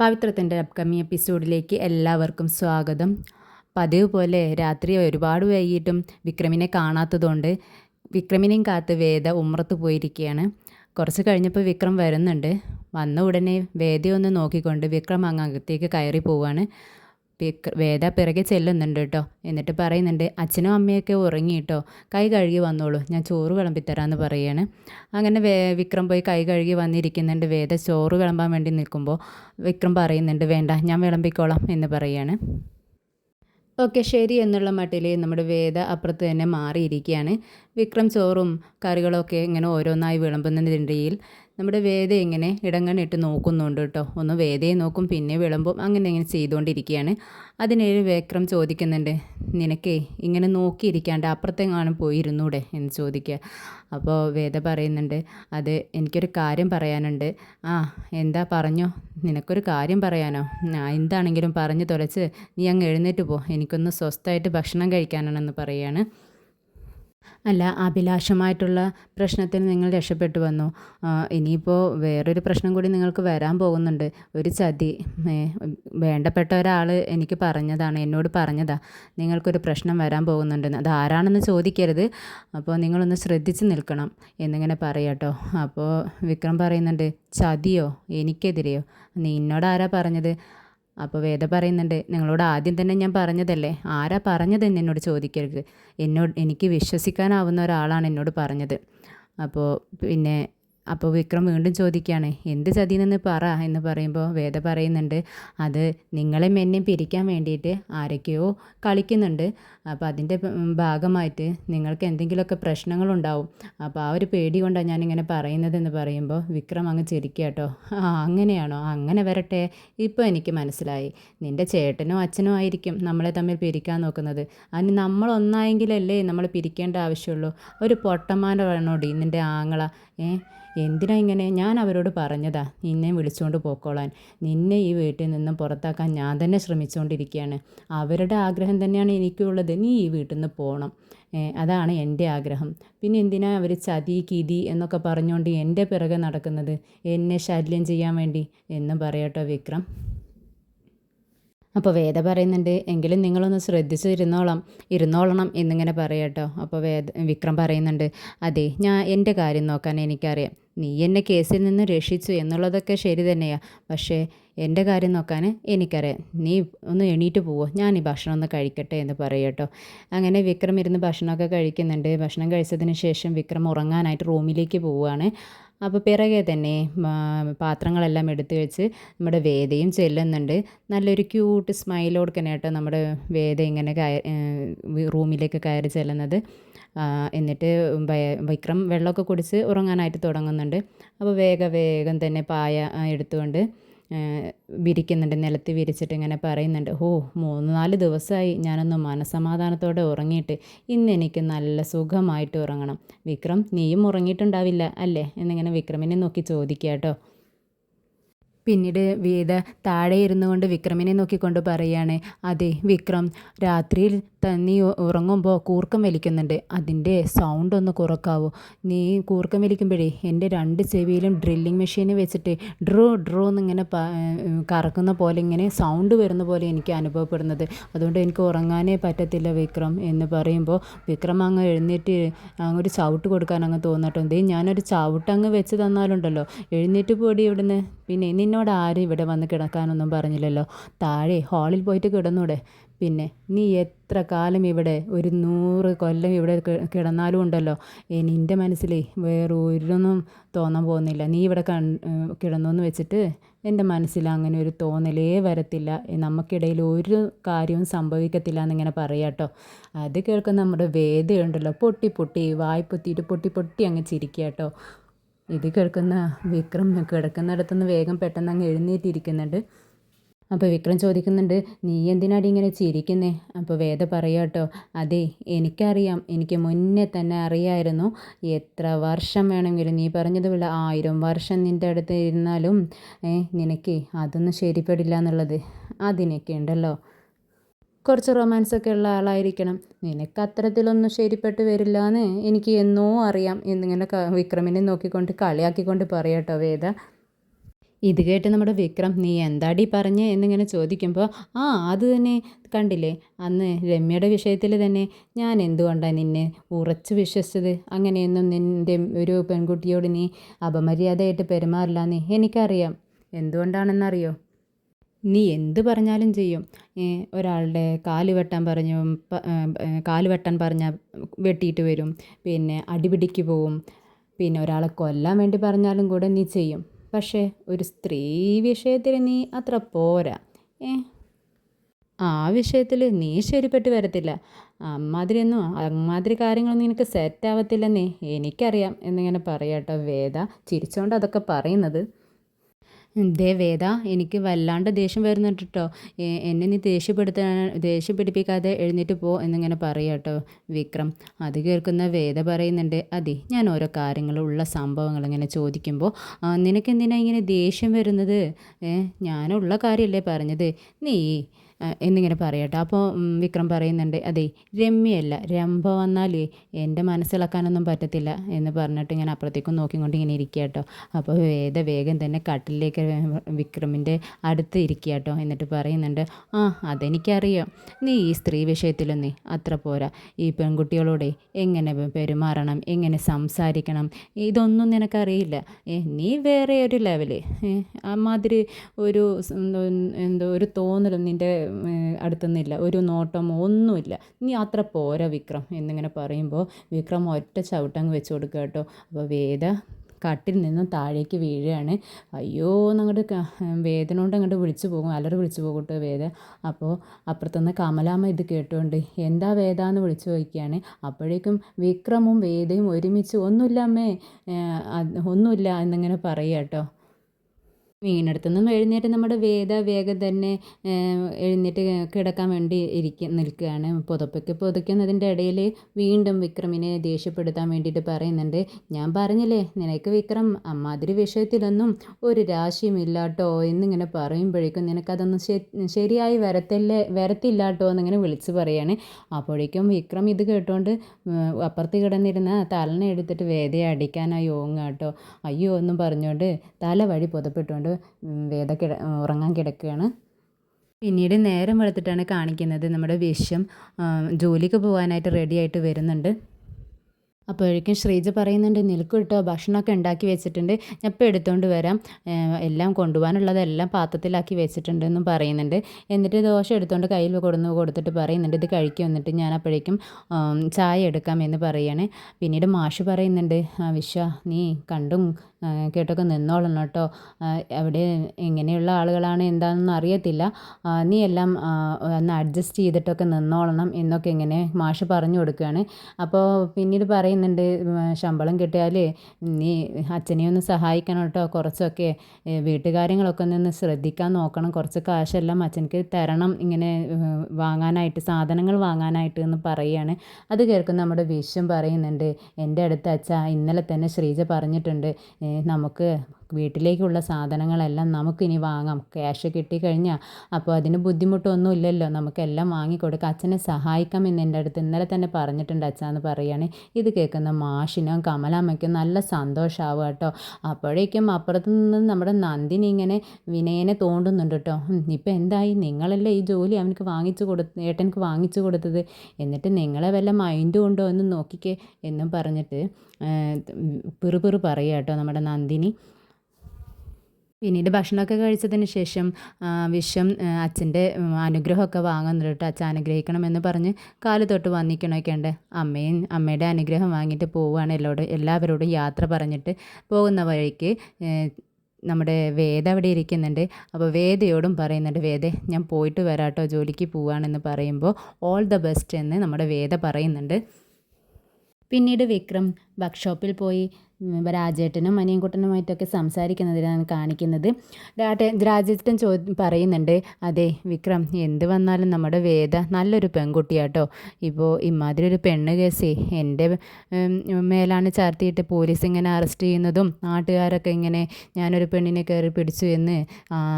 പവിത്രത്തിന്റെ upcoming എപ്പിസോഡിലേക്ക് എല്ലാവർക്കും സ്വാഗതം. പതിവ് പോലെ രാത്രി ഒരുപാട് വൈകിട്ടും വിക്രമിനെ കാണാത്തതുകൊണ്ട് വിക്രമിനെയും കാത്ത് വേദ ഉമ്രത്ത് പോയിരിക്കുകയാണ്. കുറച്ച് കഴിഞ്ഞപ്പോൾ വിക്രം വരുന്നുണ്ട്. വന്ന ഉടനെ വേദയൊന്ന് നോക്കിക്കൊണ്ട് വിക്രം അങ്ങകത്തേക്ക് കയറി പോവാണ്. വേദ പിറകെ ചെല്ലുന്നുണ്ട് കേട്ടോ എന്നിട്ട് പറയുന്നുണ്ട് അച്ഛനും അമ്മയൊക്കെ ഉറങ്ങി കേട്ടോ കൈ കഴുകി വന്നോളൂ. ഞാൻ ചോറ് വിളമ്പിത്തരാമെന്ന് പറയാണ്. അങ്ങനെ വേ വിക്രം പോയി കൈ കഴുകി വന്നിരിക്കുന്നുണ്ട്. വേദ ചോറ് വിളമ്പാൻ വേണ്ടി നിൽക്കുമ്പോൾ വിക്രം പറയുന്നുണ്ട് വേണ്ട ഞാൻ വിളമ്പിക്കോളാം എന്ന് പറയാണ്. ഓക്കെ ശരി എന്നുള്ള മട്ടിൽ നമ്മുടെ വേദ അപ്പുറത്ത് തന്നെ മാറിയിരിക്കുകയാണ്. വിക്രം ചോറും കറികളൊക്കെ ഇങ്ങനെ ഓരോന്നായി വിളമ്പുന്നതിനിടയിൽ നമ്മുടെ വേദ ഇങ്ങനെ ഇടങ്ങണിട്ട് നോക്കുന്നുണ്ട് കേട്ടോ. ഒന്ന് വേദയെ നോക്കും പിന്നെ വിളമ്പും അങ്ങനെ ഇങ്ങനെ ചെയ്തുകൊണ്ടിരിക്കുകയാണ്. അതിനേഴ് വിക്രം ചോദിക്കുന്നുണ്ട് നിനക്കേ ഇങ്ങനെ നോക്കിയിരിക്കാണ്ട് അപ്പുറത്തെങ്ങാനും പോയിരുന്നൂടെ? എന്ന് ചോദിക്കുക. അപ്പോൾ വേദ പറയുന്നുണ്ട് അത് എനിക്കൊരു കാര്യം പറയാനുണ്ട്. ആ എന്താ പറഞ്ഞോ? നിനക്കൊരു കാര്യം പറയാനോ? എന്താണെങ്കിലും പറഞ്ഞു തുലച്ച് നീ അങ്ങ് എഴുന്നേറ്റ് പോ. എനിക്കൊന്ന് സ്വസ്ഥമായിട്ട് ഭക്ഷണം കഴിക്കാനാണെന്ന് പറയുകയാണ്. അല്ല അഭിലാഷമായിട്ടുള്ള പ്രശ്നത്തിൽ നിങ്ങൾ രക്ഷപ്പെട്ടു വന്നു. ഇനിയിപ്പോൾ വേറൊരു പ്രശ്നം കൂടി നിങ്ങൾക്ക് വരാൻ പോകുന്നുണ്ട്. ഒരു ചതി വേണ്ടപ്പെട്ട ഒരാൾ എനിക്ക് പറഞ്ഞതാണ് എന്നോട് പറഞ്ഞതാ. നിങ്ങൾക്കൊരു പ്രശ്നം വരാൻ പോകുന്നുണ്ട് അത് ആരാണെന്ന് ചോദിക്കരുത്. അപ്പോൾ നിങ്ങളൊന്ന് ശ്രദ്ധിച്ച് നിൽക്കണം. എന്നിങ്ങനെ പറയാട്ടോ. അപ്പോൾ വിക്രം പറയുന്നുണ്ട് ചതിയോ? എനിക്കെതിരെയോ? നിന്നോട് ആരാ പറഞ്ഞത്? അപ്പോൾ വേദ പറയുന്നുണ്ട് നിങ്ങളോട് ആദ്യം തന്നെ ഞാൻ പറഞ്ഞതല്ലേ? ആരാ പറഞ്ഞതെന്ന് എന്നോട് ചോദിക്കരുത്. എന്നോട് എനിക്ക് വിശ്വസിക്കാനാവുന്ന ഒരാളാണ് എന്നോട് പറഞ്ഞത്. അപ്പോൾ പിന്നെ അപ്പോൾ വിക്രം വീണ്ടും ചോദിക്കുകയാണ് എന്ത് ചതിയെന്ന് പറ എന്ന് പറയുമ്പോൾ വേദ പറയുന്നുണ്ട് അത് നിങ്ങളെ എന്നെയും പിരിക്കാൻ വേണ്ടിയിട്ട് ആരൊക്കെയോ കളിക്കുന്നുണ്ട്. അപ്പോൾ അതിന്റെ ഭാഗമായിട്ട് നിങ്ങൾക്ക് എന്തെങ്കിലുമൊക്കെ പ്രശ്നങ്ങളുണ്ടാവും. അപ്പോൾ ആ ഒരു പേടി കൊണ്ടാണ് ഞാനിങ്ങനെ പറയുന്നതെന്ന് പറയുമ്പോൾ വിക്രം അങ്ങ് ചിരിക്കുക കേട്ടോ. ആ അങ്ങനെയാണോ? അങ്ങനെ വരട്ടെ. ഇപ്പോൾ എനിക്ക് മനസ്സിലായി നിന്റെ ചേട്ടനോ അച്ഛനോ ആയിരിക്കും നമ്മളെ തമ്മിൽ പിരിക്കാൻ നോക്കുന്നത്. അതിന് നമ്മളൊന്നായെങ്കിലല്ലേ നമ്മൾ പിരിക്കേണ്ട ആവശ്യമുള്ളൂ. ഒരു പൊട്ടന്മാരുടെ വേണോടി നിന്റെ ആങ്ങള? ഏ? എന്തിനാ ഇങ്ങനെ? ഞാൻ അവരോട് പറഞ്ഞതാ. നിന്നെ വിളിച്ചുകൊണ്ട് പോക്കോളാൻ. നിന്നെ ഈ വീട്ടിൽ നിന്നും പുറത്താക്കാൻ ഞാൻ തന്നെ ശ്രമിച്ചുകൊണ്ടിരിക്കുകയാണ് അവരുടെ ആഗ്രഹം തന്നെയാണ് എനിക്കുള്ളത്. നീ ഈ വീട്ടിൽ നിന്ന് പോകണം അതാണ് എന്റെ ആഗ്രഹം. പിന്നെ എന്തിനാ അവർ ചതി കിതി എന്നൊക്കെ പറഞ്ഞുകൊണ്ട് എന്റെ പിറകെ നടക്കുന്നത്? എന്നെ ശല്യം ചെയ്യാൻ വേണ്ടി എന്നും പറയട്ടോ വിക്രം. അപ്പോൾ വേദ പറയുന്നുണ്ട് എങ്കിലും നിങ്ങളൊന്ന് ശ്രദ്ധിച്ച് ഇരുന്നോളാം ഇരുന്നോളണം എന്നിങ്ങനെ പറയട്ടോ അപ്പോൾ വേദ വിക്രം പറയുന്നുണ്ട് അതെ ഞാൻ എന്റെ കാര്യം നോക്കാൻ എനിക്കറിയാം. നീ എന്നെ കേസിൽ നിന്ന് രക്ഷിച്ചു എന്നുള്ളതൊക്കെ ശരി തന്നെയാണ് പക്ഷേ എന്റെ കാര്യം നോക്കാൻ എനിക്കറിയാം. നീ ഒന്ന് എണീറ്റ് പോവോ ഞാൻ ഈ ഭക്ഷണം ഒന്ന് കഴിക്കട്ടെ എന്ന് പറയട്ടോ അങ്ങനെ വിക്രം ഇരുന്ന് ഭക്ഷണമൊക്കെ കഴിക്കുന്നുണ്ട്. ഭക്ഷണം കഴിച്ചതിന് ശേഷം വിക്രം ഉറങ്ങാനായിട്ട് റൂമിലേക്ക് പോവുകയാണ് അപ്പോൾ പിറകെ തന്നെ പാത്രങ്ങളെല്ലാം എടുത്തു വെച്ച് നമ്മുടെ വേദയും ചെല്ലുന്നുണ്ട്. നല്ലൊരു ക്യൂട്ട് സ്മൈലോട് കേട്ടോ നമ്മുടെ വേദ ഇങ്ങനെ റൂമിലേക്ക് കയറി ചെല്ലുന്നത്. എന്നിട്ട് വിക്രം വെള്ളമൊക്കെ കുടിച്ച് ഉറങ്ങാനായിട്ട് തുടങ്ങുന്നുണ്ട്. അപ്പോൾ വേഗം വേഗം തന്നെ പായ എടുത്തുകൊണ്ട് വിരിക്കുന്നുണ്ട് നിലത്ത് വിരിച്ചിട്ട് ഇങ്ങനെ പറയുന്നുണ്ട് ഓ മൂന്ന് നാല് ദിവസമായി ഞാനൊന്ന് മനസമാധാനത്തോടെ ഉറങ്ങിയിട്ട് ഇന്ന് എനിക്ക് നല്ല സുഖമായിട്ട് ഉറങ്ങണം. വിക്രം നീയും ഉറങ്ങിയിട്ടുണ്ടാവില്ല അല്ലേ? എന്നിങ്ങനെ വിക്രമിനെ നോക്കി ചോദിക്കുക കേട്ടോ. പിന്നീട് വേദ താഴെ ഇരുന്നു കൊണ്ട് വിക്രമിനെ നോക്കിക്കൊണ്ട് പറയാണ് അതെ വിക്രം രാത്രിയിൽ നീ ഉറങ്ങുമ്പോൾ കൂർക്കം വലിക്കുന്നുണ്ട്. അതിന്റെ സൗണ്ട് ഒന്ന് കുറക്കാവോ? നീ കൂർക്കം വലിക്കുമ്പോഴേ എന്റെ രണ്ട് ചെവിയിലും ഡ്രില്ലിംഗ് മെഷീൻ വെച്ചിട്ട് ഡ്രോ ഡ്രോ എന്നിങ്ങനെ കറക്കുന്ന പോലെ ഇങ്ങനെ സൗണ്ട് വരുന്ന പോലെ എനിക്ക് അനുഭവപ്പെടുന്നത്. അതുകൊണ്ട് എനിക്ക് ഉറങ്ങാനേ പറ്റത്തില്ല വിക്രം എന്ന് പറയുമ്പോൾ വിക്രം അങ്ങ് എഴുന്നേറ്റ് ഒരു ചവിട്ട് കൊടുക്കാൻ അങ്ങ് തോന്നട്ടോ. ഞാനൊരു ചവിട്ട് അങ്ങ് വെച്ച് തന്നാലുണ്ടല്ലോ. എഴുന്നേറ്റ് പോടി ഇവിടുന്ന്. പിന്നെ നിന്നോട് ആരും ഇവിടെ വന്ന് കിടക്കാനൊന്നും പറഞ്ഞില്ലല്ലോ. താഴെ ഹാളിൽ പോയിട്ട് കിടന്നൂടെ. പിന്നെ നീ എത്ര കാലം ഇവിടെ ഒരു നൂറ് കൊല്ലം ഇവിടെ കിടന്നാലും ഉണ്ടല്ലോ. നിന്റെ മനസ്സിൽ വേറെ ഒരൊന്നും തോന്നാൻ പോകുന്നില്ല. നീ ഇവിടെ കൺ കിടന്നു വെച്ചിട്ട് എന്റെ മനസ്സിൽ അങ്ങനെ ഒരു തോന്നലേ വരത്തില്ല. നമുക്കിടയിൽ ഒരു കാര്യവും സംഭവിക്കത്തില്ല എന്നിങ്ങനെ പറയാട്ടോ അത് കേൾക്കുന്ന നമ്മുടെ വേദയുണ്ടല്ലോ. പൊട്ടി പൊട്ടി വായ്പൊത്തിയിട്ട് പൊട്ടി പൊട്ടി അങ്ങ് ചിരിക്കുക കേട്ടോ. ഇത് കേൾക്കുന്ന വിക്രം കിടക്കുന്നിടത്തുനിന്ന് വേഗം പെട്ടെന്ന് അങ്ങ് എഴുന്നേറ്റിരിക്കുന്നുണ്ട്. അപ്പോൾ വിക്രം ചോദിക്കുന്നുണ്ട് നീ എന്തിനാടി ഇങ്ങനെ ചിരിക്കുന്നേ? അപ്പോൾ വേദ പറയാട്ടോ അതെ എനിക്കറിയാം എനിക്ക് മുന്നേ തന്നെ അറിയായിരുന്നു. എത്ര വർഷം വേണമെങ്കിലും നീ പറഞ്ഞതുപോലെ ആയിരം വർഷം നിന്റെ അടുത്ത് ഇരുന്നാലും നിനക്ക് അതൊന്നും ശരിപ്പെടില്ല എന്നുള്ളത്. അതിനൊക്കെ ഉണ്ടല്ലോ. കുറച്ച് റൊമാൻസൊക്കെ ഉള്ള ആളായിരിക്കണം. നിനക്ക് അത്തരത്തിലൊന്നും ശരിപ്പെട്ട് വരില്ല എന്ന് എനിക്ക് എന്നോ അറിയാം. എന്നിങ്ങനെ വിക്രമിനെ നോക്കിക്കൊണ്ട് കളിയാക്കിക്കൊണ്ട് പറയാട്ടോ വേദ. ഇത് കേട്ട് നമ്മുടെ വിക്രം നീ എന്താടി പറഞ്ഞേ? എന്നിങ്ങനെ ചോദിക്കുമ്പോൾ ആ അത് തന്നെ. കണ്ടില്ലേ? അന്ന് രമ്യയുടെ വിഷയത്തിൽ തന്നെ ഞാൻ എന്തുകൊണ്ടാണ് നിന്നെ ഉറച്ചു വിശ്വസിച്ചത്? അങ്ങനെയൊന്നും നിന്റെ ഒരു പെൺകുട്ടിയോട് നീ അപമര്യാദയായിട്ട് പെരുമാറില്ല എന്ന് എനിക്കറിയാം. എന്തുകൊണ്ടാണെന്നറിയോ? നീ എന്ത് പറഞ്ഞാലും ചെയ്യും. ഒരാളുടെ കാൽ വെട്ടാൻ പറഞ്ഞു കാൽ വെട്ടാൻ പറഞ്ഞാൽ വെട്ടിയിട്ട് വരും. പിന്നെ അടിപിടിക്ക് പോവും. പിന്നെ ഒരാളെ കൊല്ലാൻ വേണ്ടി പറഞ്ഞാലും കൂടെ നീ ചെയ്യും. പക്ഷേ ഒരു സ്ത്രീ വിഷയത്തിൽ നീ അത്ര പോരാ. ഏ? ആ വിഷയത്തിൽ നീ ശരിപ്പെട്ട് വരത്തില്ല. അമ്മാതിരിയൊന്നും അമ്മാതിരി കാര്യങ്ങളൊന്നും നിനക്ക് സെറ്റ് ആവത്തില്ലെന്നേ എനിക്കറിയാം എന്നിങ്ങനെ പറയാട്ടോ വേദ. ചിരിച്ചുകൊണ്ട് അതൊക്കെ പറയുന്നത്. ദേ വേദ എനിക്ക് വല്ലാണ്ട് ദേഷ്യം വരുന്നുണ്ട് കേട്ടോ എന്നെ നീ ദേഷ്യപ്പെടുത്താൻ ദേഷ്യപ്പിടിപ്പിക്കാതെ എഴുന്നേറ്റ് പോ എന്നിങ്ങനെ പറയുക കേട്ടോ വിക്രം. അത് കേൾക്കുന്ന വേദ പറയുന്നുണ്ട് അതെ ഞാൻ ഓരോ കാര്യങ്ങളുള്ള സംഭവങ്ങൾ ഇങ്ങനെ ചോദിക്കുമ്പോൾ നിനക്കെന്തിനാ ഇങ്ങനെ ദേഷ്യം വരുന്നത്? ഞാനുള്ള കാര്യമല്ലേ പറഞ്ഞത്? നീ എന്നിങ്ങനെ പറയട്ടെ. അപ്പോൾ വിക്രം പറയുന്നുണ്ട് അതെ രമ്യല്ല രംഭ വന്നാൽ എന്റെ മനസ്സിളക്കാനൊന്നും പറ്റത്തില്ല എന്ന് പറഞ്ഞിട്ട് ഇങ്ങനെ അപ്പുറത്തേക്കും നോക്കിക്കൊണ്ട് ഇങ്ങനെ ഇരിക്കുക കേട്ടോ. അപ്പോൾ വേദ വേഗം തന്നെ കട്ടിലേക്ക് വിക്രമിന്റെ അടുത്ത് ഇരിക്കുക കേട്ടോ എന്നിട്ട് പറയുന്നുണ്ട് ആ അതെനിക്കറിയാം. നീ ഈ സ്ത്രീ വിഷയത്തിലൊന്നേ അത്ര പോരാ. ഈ പെൺകുട്ടികളോടെ എങ്ങനെ പെരുമാറണം എങ്ങനെ സംസാരിക്കണം ഇതൊന്നും നിനക്കറിയില്ല. നീ വേറെ ഒരു ലെവൽ. അമ്മാതിരി ഒരു എന്തോ ഒരു തോന്നലും നിന്റെ അടുത്തുനിന്നില്ല. ഒരു നോട്ടമോ ഒന്നുമില്ല. നീ അത്ര പോരാ വിക്രം എന്നിങ്ങനെ പറയുമ്പോൾ വിക്രം ഒറ്റ ചവിട്ടങ്ങ് വെച്ച് കൊടുക്കുക കേട്ടോ. അപ്പോൾ വേദ കട്ടിൽ നിന്നും താഴേക്ക് വീഴുകയാണ്. അയ്യോ എന്നങ്ങോട്ട് വേദന കൊണ്ട് അങ്ങോട്ട് വിളിച്ചു പോകും. അലറി വിളിച്ചു പോകട്ടെ വേദ. അപ്പോൾ അപ്പുറത്തുനിന്ന് കമലാമ്മ ഇത് കേട്ടുകൊണ്ട് എന്താ വേദ എന്ന് വിളിച്ചു ചോദിക്കുകയാണ്. അപ്പോഴേക്കും വിക്രമും വേദയും ഒരുമിച്ച് ഒന്നുമില്ല അമ്മേ ഒന്നുമില്ല എന്നിങ്ങനെ പറയുക കേട്ടോ. വീണെടുത്തു നിന്നും എഴുന്നേറ്റ് നമ്മുടെ വേദ വേഗം തന്നെ എഴുന്നേറ്റ് കിടക്കാൻ വേണ്ടി ഇരിക്ക നിൽക്കുകയാണ്. പുതപ്പൊക്കെ പുതയ്ക്കുന്നതിന്റെ ഇടയിൽ വീണ്ടും വിക്രമിനെ ദേഷ്യപ്പെടുത്താൻ വേണ്ടിയിട്ട് പറയുന്നുണ്ട്. ഞാൻ പറഞ്ഞില്ലേ നിനക്ക് വിക്രം അമ്മാതിരി വിഷയത്തിലൊന്നും ഒരു രാശിയും ഇല്ലാട്ടോ എന്നിങ്ങനെ പറയുമ്പോഴേക്കും നിനക്കതൊന്നും ശരിയായി വരത്തില്ലേ വരത്തില്ലാട്ടോ എന്നിങ്ങനെ വിളിച്ച് പറയാണ്. അപ്പോഴേക്കും വിക്രം ഇത് കേട്ടുകൊണ്ട് അപ്പുറത്ത് കിടന്നിരുന്ന തലനെ എടുത്തിട്ട് വേദയെ അടിക്കാനായി ഓങ്ങാട്ടോ. അയ്യോ എന്നും പറഞ്ഞുകൊണ്ട് തല വഴി പുതപ്പെട്ടുകൊണ്ട് വേദ കിട ഉറങ്ങാൻ കിടക്കുകയാണ്. പിന്നീട് നേരം വെളുത്തിട്ടാണ് കാണിക്കുന്നത് നമ്മുടെ വിഷം ജോലിക്ക് പോകാനായിട്ട് റെഡി ആയിട്ട് വരുന്നുണ്ട്. അപ്പോഴേക്കും ശ്രീജ പറയുന്നുണ്ട് നിൽക്കിട്ടോ കേട്ടോ ഭക്ഷണമൊക്കെ ഉണ്ടാക്കി വെച്ചിട്ടുണ്ട്. ഞാൻ ഇപ്പോൾ എടുത്തുകൊണ്ട് വരാം. എല്ലാം കൊണ്ടുപോകാനുള്ളതെല്ലാം പാത്രത്തിലാക്കി വെച്ചിട്ടുണ്ടെന്നും പറയുന്നുണ്ട്. എന്നിട്ട് ദോശ എടുത്തുകൊണ്ട് കയ്യിൽ കൊടുന്ന് കൊടുത്തിട്ട് പറയുന്നുണ്ട് ഇത് കഴിക്കും എന്നിട്ട് ഞാൻ അപ്പോഴേക്കും ചായ എടുക്കാം എന്ന് പറയുകയാണ്. പിന്നീട് മാഷ് പറയുന്നുണ്ട് വിശ്വ നീ കണ്ടും കേട്ടൊക്കെ നിന്നോളണം കേട്ടോ. അവിടെ എങ്ങനെയുള്ള ആളുകളാണ് എന്താണെന്ന് അറിയത്തില്ല. നീ എല്ലാം ഒന്ന് അഡ്ജസ്റ്റ് ചെയ്തിട്ടൊക്കെ നിന്നോളണം എന്നൊക്കെ ഇങ്ങനെ മാഷ് പറഞ്ഞു കൊടുക്കുകയാണ്. അപ്പോൾ പിന്നീട് പറയുന്നുണ്ട് ശമ്പളം കിട്ടിയാൽ നീ അച്ഛനെ ഒന്ന് സഹായിക്കണം കേട്ടോ. കുറച്ചൊക്കെ വീട്ടുകാര്യങ്ങളൊക്കെ ഒന്ന് ശ്രദ്ധിക്കാൻ നോക്കണം. കുറച്ച് കാശെല്ലാം അച്ഛനക്ക് തരണം. ഇങ്ങനെ വാങ്ങാനായിട്ട് സാധനങ്ങൾ വാങ്ങാനായിട്ട് എന്ന് പറയുകയാണ്. അത് കേൾക്കുന്ന നമ്മുടെ വിശ്വം പറയുന്നുണ്ട് എന്റെ അടുത്ത് അച്ഛ ഇന്നലെ തന്നെ ശ്രീജ പറഞ്ഞിട്ടുണ്ട് നമുക്ക് വീട്ടിലേക്കുള്ള സാധനങ്ങളെല്ലാം നമുക്കിനി വാങ്ങാം. ക്യാഷ് കിട്ടിക്കഴിഞ്ഞാൽ അപ്പോൾ അതിന് ബുദ്ധിമുട്ടൊന്നുമില്ലല്ലോ. നമുക്കെല്ലാം വാങ്ങിക്കൊടുക്കാം. അച്ഛനെ സഹായിക്കാം എന്ന് എന്റെ അടുത്ത് ഇന്നലെ തന്നെ പറഞ്ഞിട്ടുണ്ട് അച്ഛാന്ന് പറയുകയാണ്. ഇത് കേൾക്കുന്ന മാഷിനും കമലാമ്മയ്ക്കും നല്ല സന്തോഷമാവുക കേട്ടോ. അപ്പോഴേക്കും അപ്പുറത്ത് നിന്ന് നമ്മുടെ നന്ദിനി ഇങ്ങനെ വിനയനെ തോണ്ടുന്നുണ്ട് കേട്ടോ. ഇപ്പം എന്തായി? നിങ്ങളല്ലേ ഈ ജോലി അവനക്ക് വാങ്ങിച്ചു കൊടുത്ത് ഏട്ടനക്ക് വാങ്ങിച്ചു കൊടുത്തത്. എന്നിട്ട് നിങ്ങളെ വല്ല മൈൻഡ് ഉണ്ടോ എന്ന് നോക്കിക്കേ എന്നും പറഞ്ഞിട്ട് പിറുപിറു പറയുക കേട്ടോ നമ്മുടെ നന്ദിനി. പിന്നീട് ഭക്ഷണമൊക്കെ കഴിച്ചതിന് ശേഷം വിശ്വം അച്ഛന്റെ അനുഗ്രഹമൊക്കെ വാങ്ങുന്നുണ്ട് കേട്ടോ. അച്ഛൻ അനുഗ്രഹിക്കണമെന്ന് പറഞ്ഞ് കാൽ തൊട്ട് വന്നിക്കണമൊക്കെ ഉണ്ട്. അമ്മയും അമ്മയുടെ അനുഗ്രഹം വാങ്ങിയിട്ട് പോവുകയാണ് എല്ലാവരോടും എല്ലാവരോടും യാത്ര പറഞ്ഞിട്ട് പോകുന്ന വഴിക്ക് നമ്മുടെ വേദ അവിടെ ഇരിക്കുന്നുണ്ട്. അപ്പോൾ വേദയോടും പറയുന്നുണ്ട് വേദ ഞാൻ പോയിട്ട് വരാട്ടോ ജോലിക്ക് പോവാണെന്ന് പറയുമ്പോൾ ഓൾ ദ ബെസ്റ്റ് എന്ന് നമ്മുടെ വേദ പറയുന്നുണ്ട്. പിന്നീട് വിക്രം വർക്ക്ഷോപ്പിൽ പോയി. രാജേട്ടനും അനിയൻകുട്ടനുമായിട്ടൊക്കെ സംസാരിക്കുന്നതിനാണ് കാണിക്കുന്നത്. രാജേട്ടൻ ചോ പറയുന്നുണ്ട് അതെ വിക്രം എന്ത് വന്നാലും നമ്മുടെ വേദ നല്ലൊരു പെൺകുട്ടിയാട്ടോ. ഇപ്പോൾ ഇമാതിരി ഒരു പെണ്ണ് കേസേ എന്റെ മേലാണ് ചാർത്തിയിട്ട് പോലീസ് ഇങ്ങനെ അറസ്റ്റ് ചെയ്യുന്നതും നാട്ടുകാരൊക്കെ ഇങ്ങനെ ഞാനൊരു പെണ്ണിനെ കയറി പിടിച്ചു എന്ന്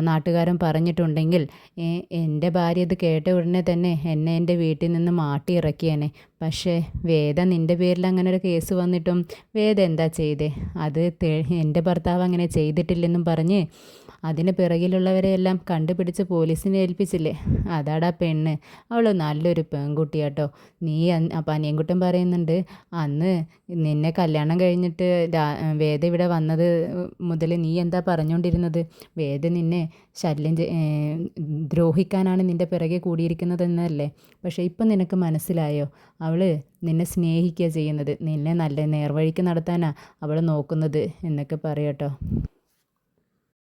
നാട്ടുകാരൻ പറഞ്ഞിട്ടുണ്ടെങ്കിൽ എന്റെ ഭാര്യ ഇത് കേട്ട ഉടനെ തന്നെ എന്നെ എന്റെ വീട്ടിൽ നിന്ന് മാട്ടി ഇറക്കിയേനെ പക്ഷേ വേദ നിന്റെ പേരിൽ അങ്ങനെ ഒരു കേസ് വന്നിട്ടും വേദ എന്താ ചെയ്തേ? അത് എന്റെ ഭർത്താവ് അങ്ങനെ ചെയ്തിട്ടില്ലെന്നും പറഞ്ഞ് അതിന് പിറകിലുള്ളവരെയെല്ലാം കണ്ടുപിടിച്ച് പോലീസിനെ ഏൽപ്പിച്ചില്ലേ? അതാടാ പെണ്ണ്. അവൾ നല്ലൊരു പെൺകുട്ടിയാട്ടോ. നീ അപ്പം അനിയൻകുട്ടൻ പറയുന്നുണ്ട് അന്ന് നിന്നെ കല്യാണം കഴിഞ്ഞിട്ട് വേദ ഇവിടെ വന്നത് മുതൽ നീ എന്താ പറഞ്ഞുകൊണ്ടിരുന്നത് വേദ നിന്നെ ശല്യം ദ്രോഹിക്കാനാണ് നിന്റെ പിറകെ കൂടിയിരിക്കുന്നതെന്നല്ലേ? പക്ഷേ ഇപ്പം നിനക്ക് മനസ്സിലായോ? അവൾ നിന്നെ സ്നേഹിക്കുക ചെയ്യുന്നത്. നിന്നെ നല്ല നേർവഴിക്ക് നടത്താനാണ് അവൾ നോക്കുന്നത് എന്നൊക്കെ പറയട്ടോ.